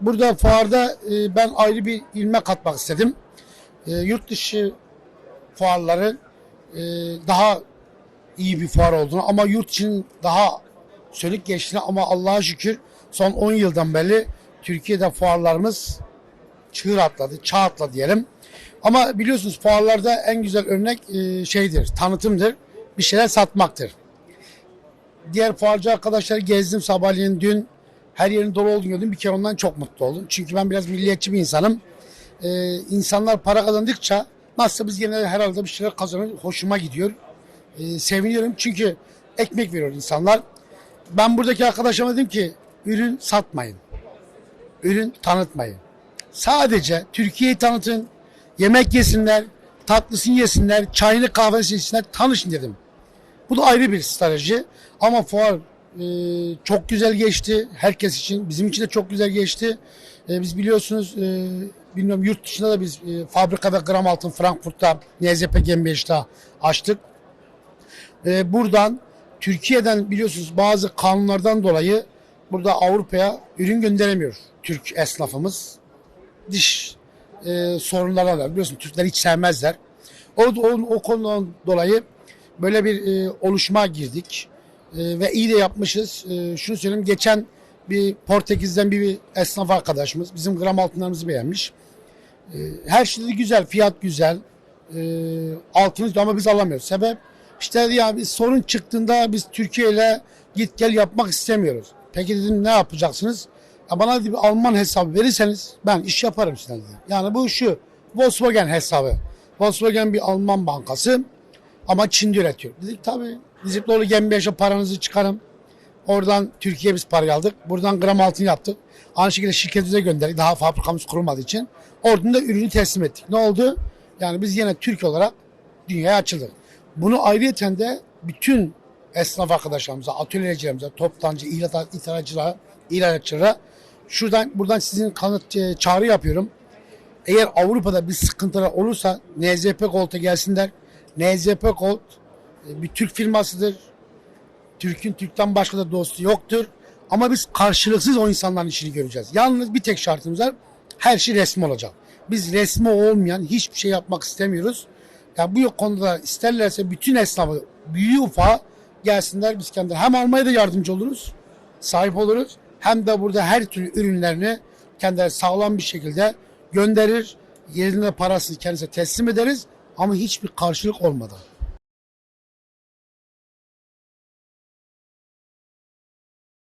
burada fuarda e, ben ayrı bir ilme katmak istedim. E, yurt dışı fuarları e, daha iyi bir fuar olduğunu ama yurt için daha sönük geçtiğini ama Allah'a şükür son 10 yıldan beri Türkiye'de fuarlarımız çığır atladı, çağ atladı diyelim. Ama biliyorsunuz fuarlarda en güzel örnek e, şeydir, tanıtımdır. Bir şeyler satmaktır. Diğer fuarcı arkadaşları gezdim sabahleyin dün. Her yerin dolu olduğunu gördüm. Bir kere ondan çok mutlu oldum. Çünkü ben biraz milliyetçi bir insanım. Ee, insanlar para kazandıkça nasılsa biz gene herhalde bir şeyler kazanır. Hoşuma gidiyor. Ee, seviniyorum çünkü ekmek veriyor insanlar. Ben buradaki arkadaşıma dedim ki ürün satmayın. Ürün tanıtmayın. Sadece Türkiye'yi tanıtın. Yemek yesinler, tatlısını yesinler, çayını kahvesini içsinler, tanışın dedim. Bu da ayrı bir strateji. Ama fuar e, çok güzel geçti. Herkes için. Bizim için de çok güzel geçti. E, biz biliyorsunuz e, bilmiyorum yurt dışında da biz e, fabrikada gram altın Frankfurt'ta NZP GmbH'da açtık. Buradan Türkiye'den biliyorsunuz bazı kanunlardan dolayı burada Avrupa'ya ürün gönderemiyor Türk esnafımız. Diş e, sorunları var. Biliyorsun Türkler hiç sevmezler. O, o, o konudan dolayı böyle bir e, oluşuma girdik. E, ve iyi de yapmışız. E, şunu söyleyeyim geçen bir Portekiz'den bir, esnaf arkadaşımız bizim gram altınlarımızı beğenmiş. E, her şey güzel, fiyat güzel. E, altınız ama biz alamıyoruz. Sebep işte ya bir sorun çıktığında biz Türkiye ile git gel yapmak istemiyoruz. Peki dedim ne yapacaksınız? Ya bana dedi, bir Alman hesabı verirseniz ben iş yaparım size dedi. Yani bu şu Volkswagen hesabı. Volkswagen bir Alman bankası ama Çin'de üretiyor. Dedik tabii Diziploğlu GmbH'e paranızı çıkarın. Oradan Türkiye'ye biz parayı aldık. Buradan gram altın yaptık. Aynı şekilde şirketimize gönderdik. Daha fabrikamız kurulmadığı için. Oradan da ürünü teslim ettik. Ne oldu? Yani biz yine Türk olarak dünyaya açıldık. Bunu ayrıyeten de bütün esnaf arkadaşlarımıza, atölyecilerimize, toptancı, ihracat, ithalatçılara, ihracatçılara şuradan buradan sizin kanıt e, çağrı yapıyorum. Eğer Avrupa'da bir sıkıntılar olursa NZP Gold'a gelsinler. NZP Gold bir Türk firmasıdır. Türk'ün Türk'ten başka da dostu yoktur. Ama biz karşılıksız o insanların işini göreceğiz. Yalnız bir tek şartımız var. Her şey resmi olacak. Biz resmi olmayan hiçbir şey yapmak istemiyoruz. Ya bu konuda isterlerse bütün esnafı büyüğü ufağı gelsinler biz kendileri hem almaya da yardımcı oluruz. Sahip oluruz. Hem de burada her türlü ürünlerini kendileri sağlam bir şekilde gönderir. Yerine parasını kendisine teslim ederiz. Ama hiçbir karşılık olmadan.